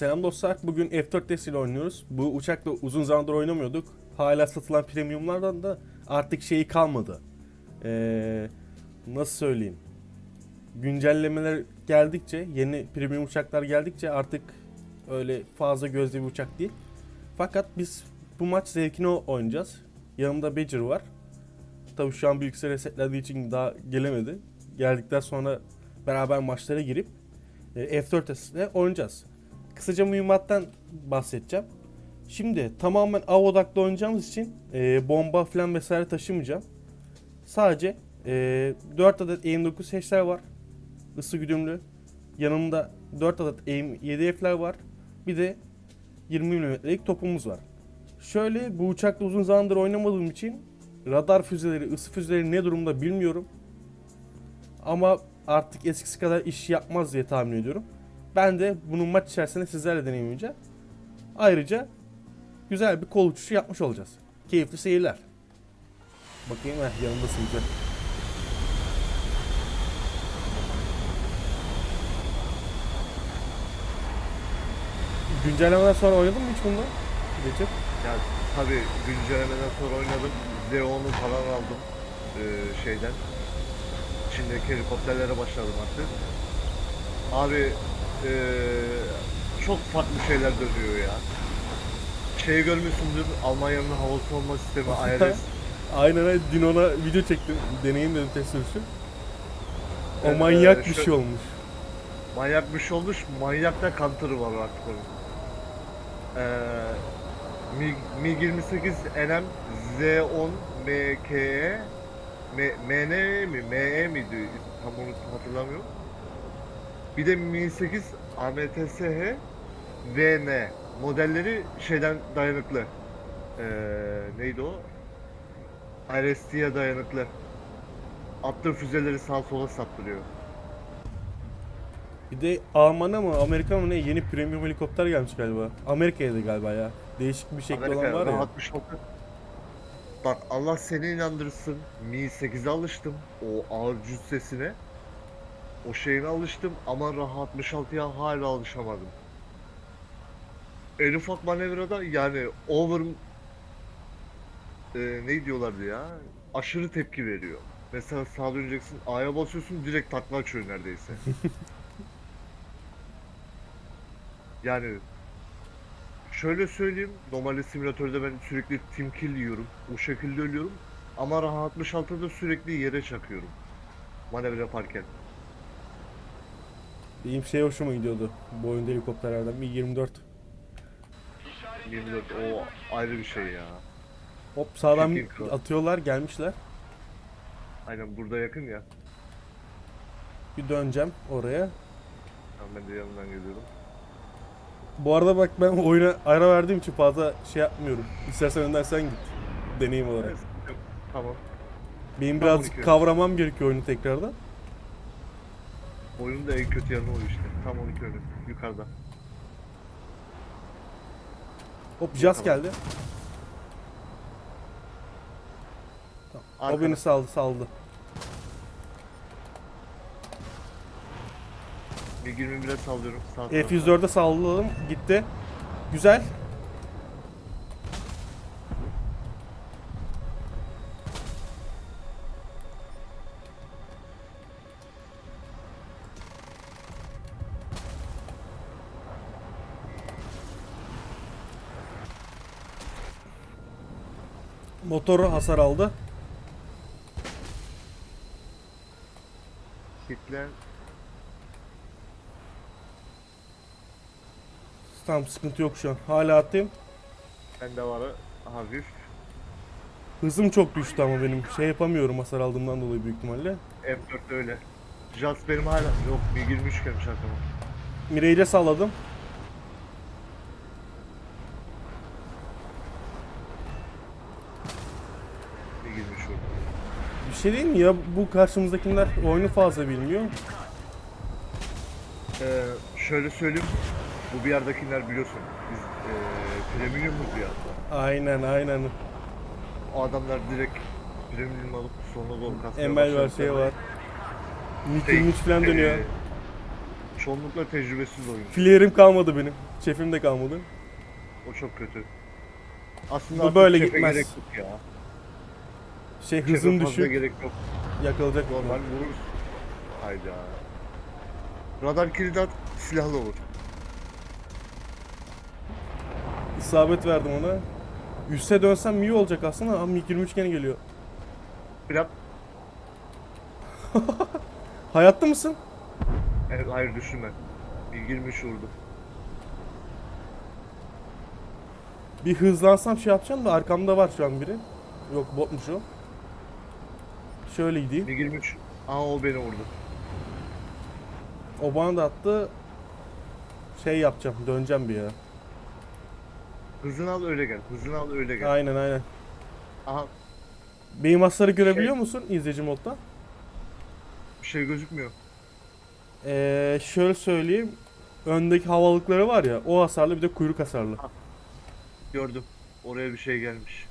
Selam dostlar. Bugün F4 test ile oynuyoruz. Bu uçakla uzun zamandır oynamıyorduk. Hala satılan premiumlardan da artık şeyi kalmadı. Ee, nasıl söyleyeyim? Güncellemeler geldikçe, yeni premium uçaklar geldikçe artık öyle fazla gözde bir uçak değil. Fakat biz bu maç zevkine oynayacağız. Yanımda Badger var. Tabii şu an bilgisayar resetlendiği için daha gelemedi. Geldikten sonra beraber maçlara girip e, F4 testinde oynayacağız. Kısaca mühimmattan bahsedeceğim. Şimdi tamamen av odaklı oynayacağımız için e, bomba falan vesaire taşımayacağım. Sadece e, 4 adet aim 9 H'ler var. Isı güdümlü. Yanımda 4 adet aim 7 F'ler var. Bir de 20 mm'lik topumuz var. Şöyle bu uçakla uzun zamandır oynamadığım için radar füzeleri, ısı füzeleri ne durumda bilmiyorum. Ama artık eskisi kadar iş yapmaz diye tahmin ediyorum. Ben de bunun maç içerisinde sizlerle deneyimleyeceğim. Ayrıca güzel bir kol uçuşu yapmış olacağız. Keyifli seyirler. Bakayım heh, yanındasın güzel. Güncellemeden sonra oynadın mı hiç bunda? Recep? Ya tabi güncellemeden sonra oynadım. Leon'u falan aldım ee, şeyden. İçindeki helikopterlere başladım artık. Abi ee, çok farklı şeyler dönüyor ya. Şeyi görmüşsündür Almanya'nın hava savunma sistemi IRS. Aynen aynen. Dün ona video çektim. Deneyim dedim test sürüşü. O Ee, manyak bir şu- şey olmuş. Manyak bir şey olmuş. Manyak da counter'ı var artık onun. Ee, Mi, Mi 28 NM Z10 MKE M, MN mi ME miydi tam onu hatırlamıyorum. Bir de Mi 8 AMTSH VN modelleri şeyden dayanıklı. Ee, neydi o? RST'ye dayanıklı. Attığı füzeleri sağa sola saptırıyor. Bir de Alman'a mı Amerika mı ne yeni premium helikopter gelmiş galiba. Amerika'ya da galiba ya. Değişik bir şekli olan var ya. rahat bir şok. Bak Allah seni inandırsın. Mi 8'e alıştım. O ağır cüssesine. O şeyine alıştım ama rahat 66'ya hala alışamadım. En ufak manevrada yani over e, ne diyorlardı ya? Aşırı tepki veriyor. Mesela sağa döneceksin, A'ya basıyorsun direkt takla açıyor neredeyse. yani Şöyle söyleyeyim, normalde simülatörde ben sürekli team kill yiyorum. O şekilde ölüyorum. Ama rahat 66'da sürekli yere çakıyorum. Manevra yaparken. Benim şey hoşuma gidiyordu. Bu oyunda helikopterlerden. Mi-24. 24 o ayrı bir şey ya. Hop sağdan Çekin kral. atıyorlar gelmişler. Aynen burada yakın ya. Bir döneceğim oraya. Tamam ben de yanından geliyorum. Bu arada bak ben oyuna ara verdiğim için fazla şey yapmıyorum. İstersen önden sen git. Deneyim olarak. Yok, Tamam. Benim biraz 12. kavramam gerekiyor oyunu tekrardan. Oyunun da en kötü yanı o işte. Tam 12 önü. Yukarıda. Hop Jazz Tamam. geldi. O Arkada. beni saldı saldı. Bir 21'e sallıyorum. Sağ tarafa. F104'e salladım gitti. Güzel. Motoru hasar aldı. Hitler. Tamam sıkıntı yok şu an. Hala attayım. Bende var hafif. Hızım çok düştü ama benim. Şey yapamıyorum hasar aldığımdan dolayı büyük ihtimalle. M4'te öyle. Jazz benim hala yok bir 23 gelmiş aklıma. Mireille salladım. Bir 23 oldu. Bir şey mi ya? Bu karşımızdakiler oyunu fazla bilmiyor. Ee, şöyle söyleyeyim. Bu bir yerdekiler biliyorsun. Biz ee, premiumuz bir yerde. Aynen aynen. O adamlar direkt premium alıp sonuna doğru kasmaya Emel var şey var. Şey, Nick 23 falan dönüyor. ee, Çoğunlukla tecrübesiz oyuncu. Flare'im kalmadı benim. Şefim de kalmadı. O çok kötü. Aslında Bu artık böyle gitmez. gerek yok ya. Şey Şefe hızım fazla düşük. gerek yok. Yakalayacak Normal vururuz. Hayda. Radar kilidi at, silahla vur. İsabet verdim ona. Üste dönsem iyi olacak aslında ama MiG-23 gene geliyor. Biraz, Hayatta mısın? evet, hayır düşünme. Bir girmiş vurdu. Bir hızlansam şey yapacağım da arkamda var şu an biri. Yok botmuş o. Şöyle gideyim. Bir girmiş. Aa o beni vurdu. O bana da attı. Şey yapacağım. Döneceğim bir ya. Hızını al öyle gel. Hızını al öyle gel. Aynen aynen. Aha Benim hasarı görebiliyor Şey- musun izleyici modda? bir şey gözükmüyor. Ee, şöyle söyleyeyim. Öndeki havalıkları var ya o hasarlı bir de kuyruk hasarlı. Gördüm. Oraya bir şey gelmiş.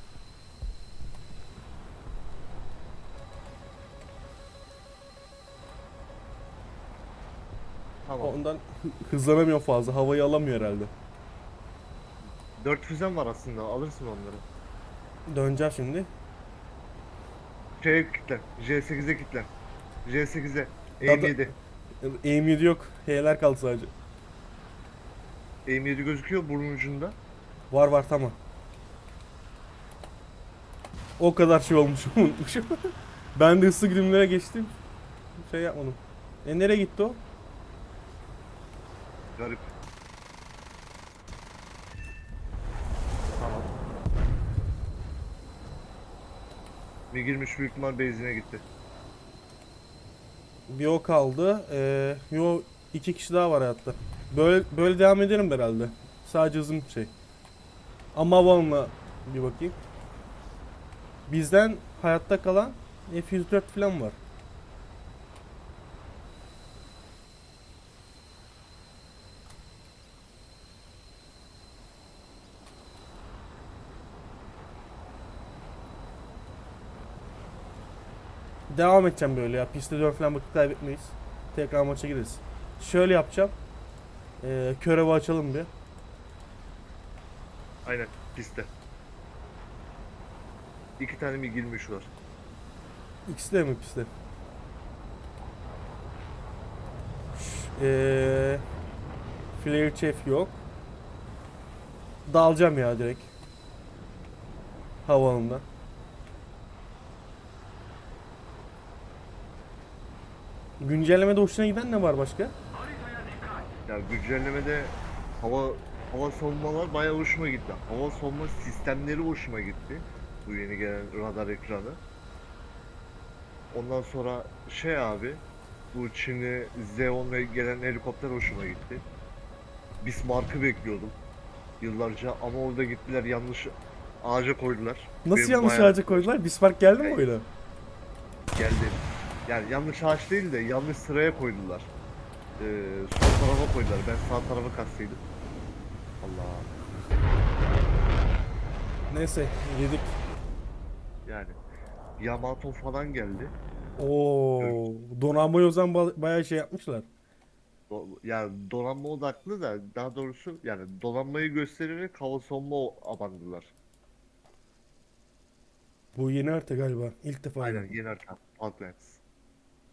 Tamam. Ondan hı- hızlanamıyor fazla. Havayı alamıyor herhalde. 4 füzen var aslında. Alırsın onları. Döneceğim şimdi. Şeye kilitlen. J8'e kilitlen. J8'e. Dada- Aim 7. Aim 7 yok. H'ler kaldı sadece. Aim 7 gözüküyor burnun ucunda. Var var tamam. O kadar şey olmuşum unutmuşum. ben de ısı güdümlere geçtim. Şey yapmadım. E nereye gitti o? Garip. Tamam. Bir girmiş büyük ihtimal base'ine gitti. Bir o kaldı. Ee, yo iki kişi daha var hayatta. Böyle böyle devam ederim herhalde. Sadece hızım şey. Ama havalına bir bakayım. Bizden hayatta kalan F-104 falan var. Devam edeceğim böyle ya. Piste 4 falan vakit kaybetmeyiz. Tekrar maça gireriz. Şöyle yapacağım. Ee, körevi açalım bir. Aynen piste. İki tane mi girmiş var. İkisi de mi pistte? Eee Flare Chef yok. Dalacağım ya direkt. Havaalanında. Güncellemede hoşuna giden ne var başka? Ya güncellemede hava hava savunmalar bayağı hoşuma gitti. Hava savunma sistemleri hoşuma gitti. Bu yeni gelen radar ekranı. Ondan sonra şey abi bu Çinli Z-10 ve gelen helikopter hoşuma gitti. Bismarck'ı bekliyordum yıllarca ama orada gittiler yanlış ağaca koydular. Nasıl Benim yanlış bayağı ağaca koydular? Bismarck geldi mi oyuna? Geldi. Yani yanlış ağaç değil de yanlış sıraya koydular. Ee, sol tarafa koydular. Ben sağ tarafa kastıydım. Allah. Neyse yedik. Yani Yamato falan geldi. Oo, donanmayı o zaman ba- bayağı şey yapmışlar. Do- yani donanma odaklı da daha doğrusu yani donanmayı göstererek hava savunma abandılar. Bu yeni harita galiba. İlk defa. Aynen yeni harita. Falklands.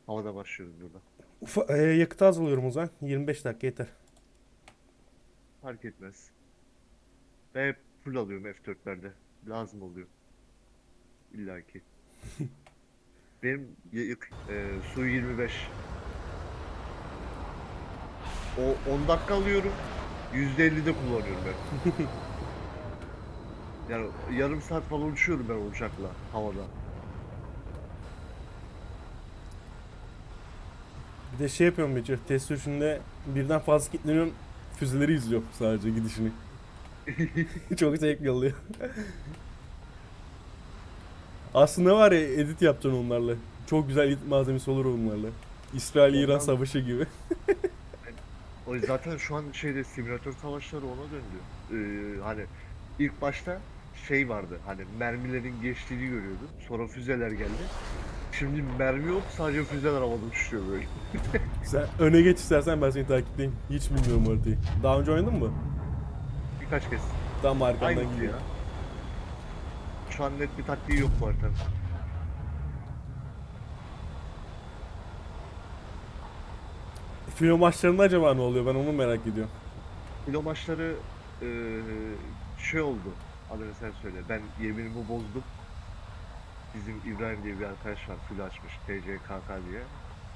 Havada başlıyoruz burada. Ufa, e, yakıt az alıyorum o zaman. 25 dakika yeter. Fark etmez. Ben hep full alıyorum F4'lerde. Lazım oluyor. İlla ki. Benim yık, e, su 25. O 10 dakika alıyorum. %50'de kullanıyorum ben. yani yarım saat falan uçuyorum ben uçakla havada. Bir de şey yapıyorum Becir. Test sürüşünde birden fazla kilitleniyorum. Füzeleri izliyorum sadece gidişini. Çok zevkli oluyor. Aslında var ya edit yapacaksın onlarla. Çok güzel edit malzemesi olur onlarla. İsrail-İran Ondan- savaşı gibi. O zaten şu an şeyde simülatör savaşları ona döndü. Ee, hani ilk başta şey vardı hani mermilerin geçtiğini görüyordun. Sonra füzeler geldi. Şimdi mermi yok sadece füzeler havada uçuşuyor böyle. Sen öne geç istersen ben seni takip edeyim. Hiç bilmiyorum haritayı. Daha önce oynadın mı? Birkaç kez. Tam arkandan Aynı gidiyor. ya. Şu an net bir taktiği yok bu haritanın. Film maçlarında acaba ne oluyor? Ben onu merak ediyorum. Filo maçları eee, şey oldu. Adını sen söyle. Ben yeminimi bozdum. Bizim İbrahim diye bir arkadaş var. Filo açmış. TCKK diye.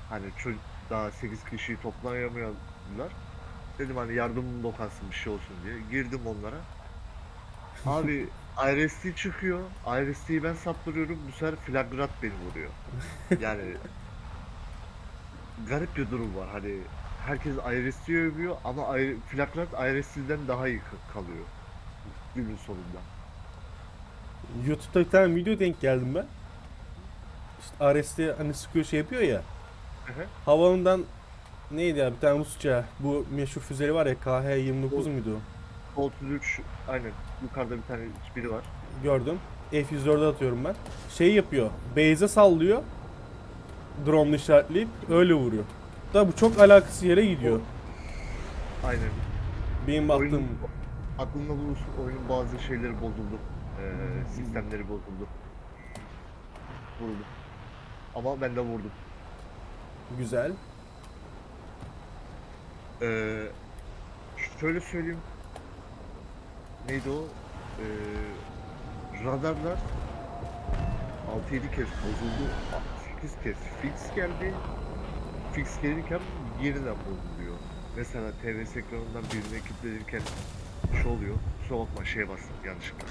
Hani çocuk daha 8 kişiyi toplayamıyorlar. Dedim hani yardımım dokunsın bir şey olsun diye. Girdim onlara. Abi IRST çıkıyor. IRST'yi ben saptırıyorum. Bu sefer flagrat beni vuruyor. Yani garip bir durum var. Hani herkes IRST'yi övüyor ama flagrat IRST'den daha iyi ka- kalıyor. Günün sonunda. YouTube'da bir tane video denk geldim ben. İşte RST hani sıkıyor şey yapıyor ya. Hı hı. Havalından neydi ya bir tane Rusça bu meşhur füzeli var ya KH-29 muydu o? Sol 33 aynen yukarıda bir tane biri var. Gördüm. F-104'e atıyorum ben. Şey yapıyor. Base'e sallıyor. Drone'lu işaretleyip öyle vuruyor. Da bu çok alakasız yere gidiyor. Aynen. Benim baktığım aklında bulunsun oyunun bazı şeyleri bozuldu. Ee, sistemleri bozuldu. Vuruldu. Ama ben de vurdum. güzel. Ee, şöyle söyleyeyim. Neydi o? Ee, radarlar 6-7 kez bozuldu. 8 kez fix geldi. Fix gelirken yeniden bozuluyor. Mesela TVS ekranından birine kilitlenirken şey oluyor. Kusura bakma şeye bastım yanlışlıkla.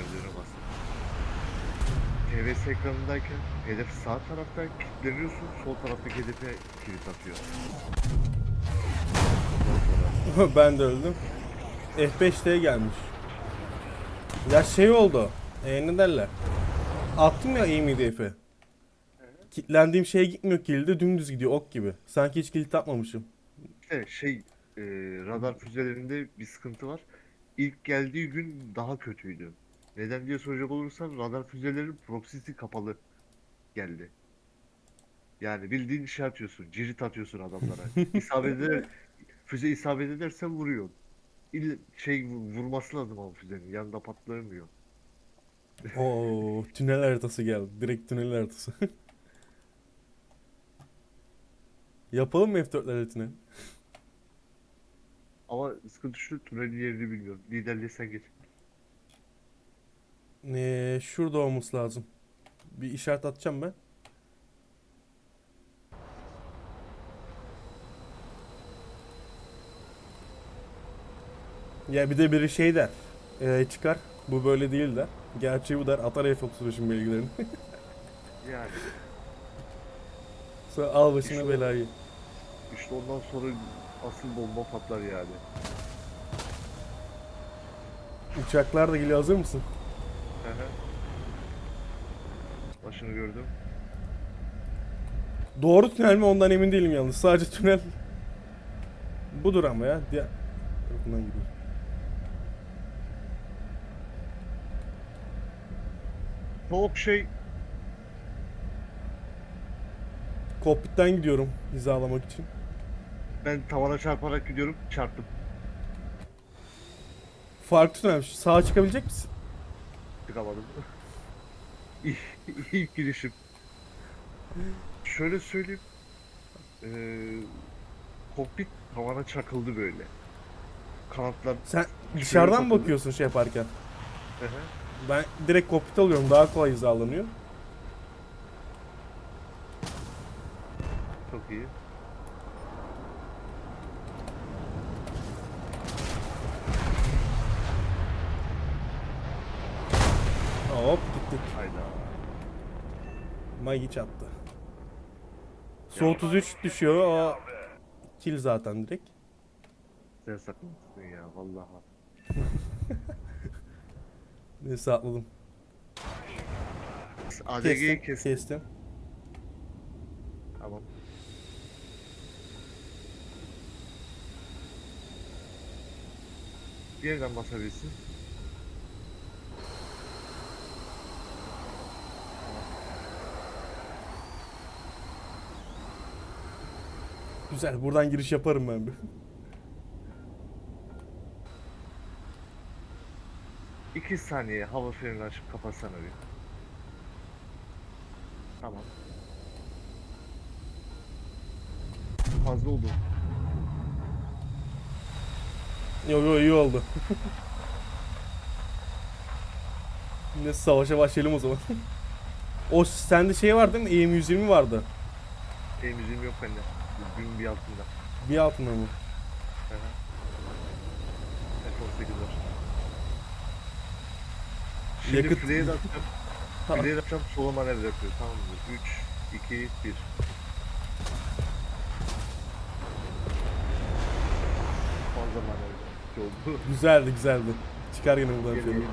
Döndüğüne bastım. TVS ekranındayken hedef sağ tarafta kilitleniyorsun. Sol taraftaki hedefe kilit atıyor. Ben de öldüm. F5'te gelmiş. Ya şey oldu. E, ne derler? Attım ya aim hedefi. Kilitlendiğim şeye gitmiyor kilidi dümdüz gidiyor ok gibi. Sanki hiç kilit atmamışım. İşte şey e, radar füzelerinde bir sıkıntı var. İlk geldiği gün daha kötüydü. Neden diye soracak olursan radar füzelerinin proxy'si kapalı geldi. Yani bildiğin şey atıyorsun, cirit atıyorsun adamlara. İsabet eder, füze isabet ederse vuruyor. İll şey vu- vurması lazım ama füzenin yanında patlayamıyor. Oo, tünel haritası geldi. Direkt tünel haritası. Yapalım mı F4'lerle tünel? Ama sıkıntı şu tünelin yerini bilmiyorum. Liderliğe sen geç. Ee, şurada olması lazım. Bir işaret atacağım ben. Ya bir de biri şey der. Ee, çıkar. Bu böyle değil der. Gerçeği bu der. Atar F35'in bilgilerini. Yani Sonra al başına İşte belayı. işte ondan sonra asıl bomba patlar yani. Uçaklar da geliyor hazır mısın? Hı. Başını gördüm. Doğru tünel mi ondan emin değilim yalnız. Sadece tünel budur ama ya. Diğer tarafından gidiyor. Çok şey Kokpitten gidiyorum hizalamak için. ben tavana çarparak gidiyorum çarptım. Farklı tünel. Sağa çıkabilecek misin? Çıkamadım. İlk, ilk girişim. Şöyle söyleyeyim. Eee kokpit tavana çakıldı böyle. Kanatlar Sen dışarıdan mı bakıyorsun şey yaparken? Hı hı. Ben direkt kokpit alıyorum. Daha kolay hizalanıyor. çok iyi. Hop gittik. Hayda. Magi çattı. Su 33 düşüyor. O kill zaten direkt. Sen saklamışsın ya vallahi. Neyse atladım. ADG'yi Kestim. kes. Kestim. Tamam. Yerden basabilirsin. Güzel. Buradan giriş yaparım ben bir. İki saniye hava frenini açıp kapatsana bir. Tamam. Fazla oldu. Yo yo iyi oldu. Ne savaşa başlayalım o zaman. o sende şey var değil mi? EM120 vardı. Elimizin yok bende. Gün bir altında. Bir altında mı? Hı hı. F18 var. Şimdi Yakıt- Yakıt... de atacağım. Ha. Fleyi de atacağım sola manevra yapıyor tamam mı? 3, 2, 1. Fazla manevra oldu. Güzeldi güzeldi. Çıkar yine buradan şöyle. Geleyim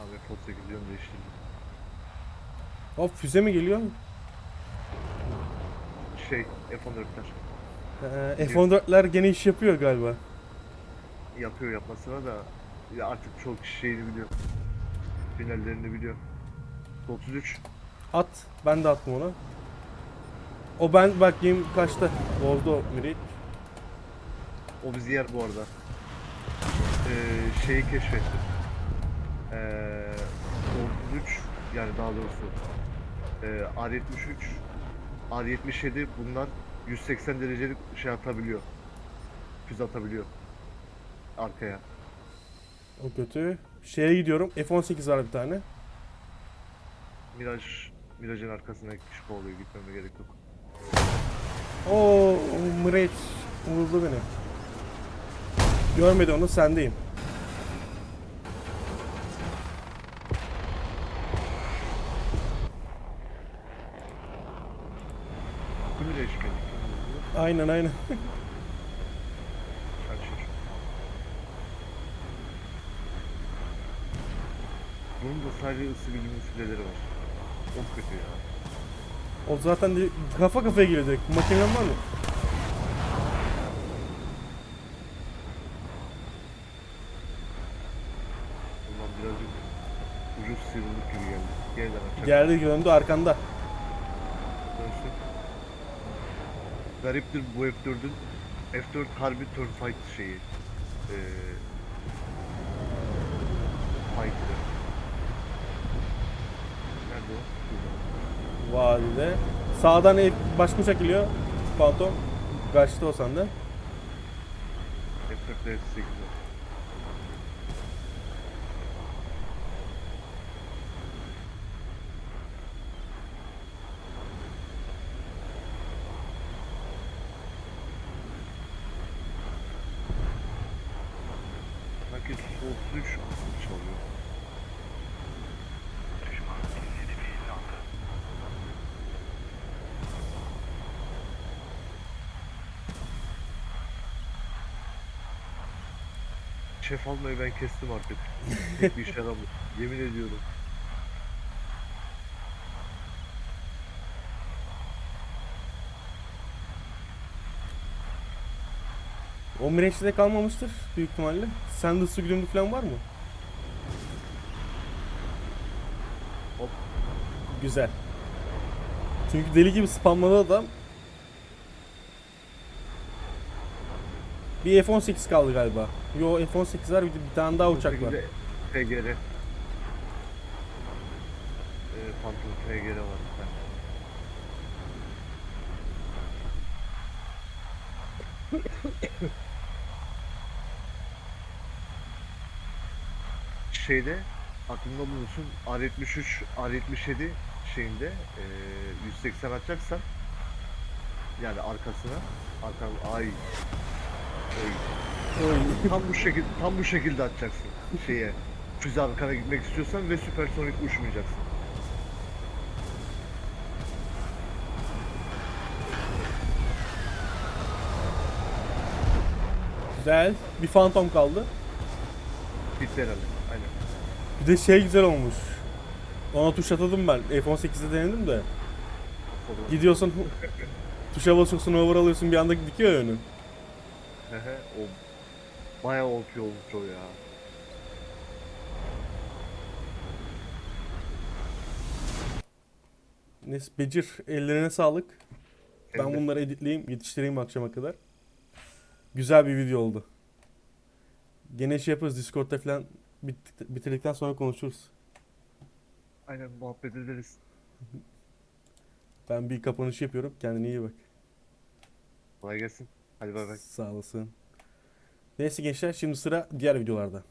Abi F18 yön değiştirdim. Hop füze mi geliyor? Şey F14'ler Ee, F-14'ler gene iş yapıyor galiba. yapıyor yapmasına da ya artık çok şeyini biliyor. Finallerini biliyor. 33 At. Ben de attım ona. O ben bakayım kaçta? Bozdu o Miraç. o bizi yer bu arada. Ee, şeyi keşfettim. Ee, 33 yani daha doğrusu ee, R73 R77 bunlar 180 derecelik şey atabiliyor. Füze atabiliyor. Arkaya. O kötü. Şeye gidiyorum. F-18 var bir tane. Miraj Miraj'ın arkasına kişi kovalıyor gitmeme gerek yok. Oo Miraç vurdu beni. Görmedi onu sendeyim. Bu Miraj mi? Aynen aynen. Bunun da sadece ısı gücünün süreleri var. Çok kötü ya. O zaten de kafa kafaya geliyor direkt. Makinen var mı? Bundan birazcık ucuz sıyrıldık gibi geldi. Yeniden açacak. Geldi döndü arkanda. gariptir bu F4'ün F4 harbi turn fight şeyi. Ee, fight'ı. Nerede o? Vadide. Sağdan el, başını çekiliyor. Phantom. Kaçtı o sandı. F4'ler 8 Şef almayı ben kestim artık. Tek bir işe yaramıyor. Yemin ediyorum. O Mirage'de de kalmamıştır büyük ihtimalle. Sende su güdümlü falan var mı? Hop. Güzel. Çünkü deli gibi spamladı adam. Bir F-18 kaldı galiba. Yo F-18 var bir, bir tane daha uçak var. 18'de PGR. Ee, Phantom PGR var. Şeyde aklında bulunsun R73, R77 şeyinde eee 180 açacaksan yani arkasına arka ay oy tam bu şekilde tam bu şekilde atacaksın şeye. Füze arkana gitmek istiyorsan ve süpersonik uçmayacaksın. Güzel. Bir Phantom kaldı. Bitti herhalde. Aynen. Bir de şey güzel olmuş. Ona tuş atadım ben. F-18'de denedim de. Gidiyorsun tuşa basıyorsun over alıyorsun bir anda dikiyor önü. O bayağı OP olmuş o ya. Neyse Becir ellerine sağlık. Ben evet. bunları editleyeyim yetiştireyim akşama kadar. Güzel bir video oldu. Gene şey yaparız Discord'da falan bitirdikten sonra konuşuruz. Aynen muhabbet ederiz. ben bir kapanış yapıyorum. Kendine iyi bak. Kolay gelsin. Hadi bay bay. Sağ olasın. Neyse gençler şimdi sıra diğer videolarda.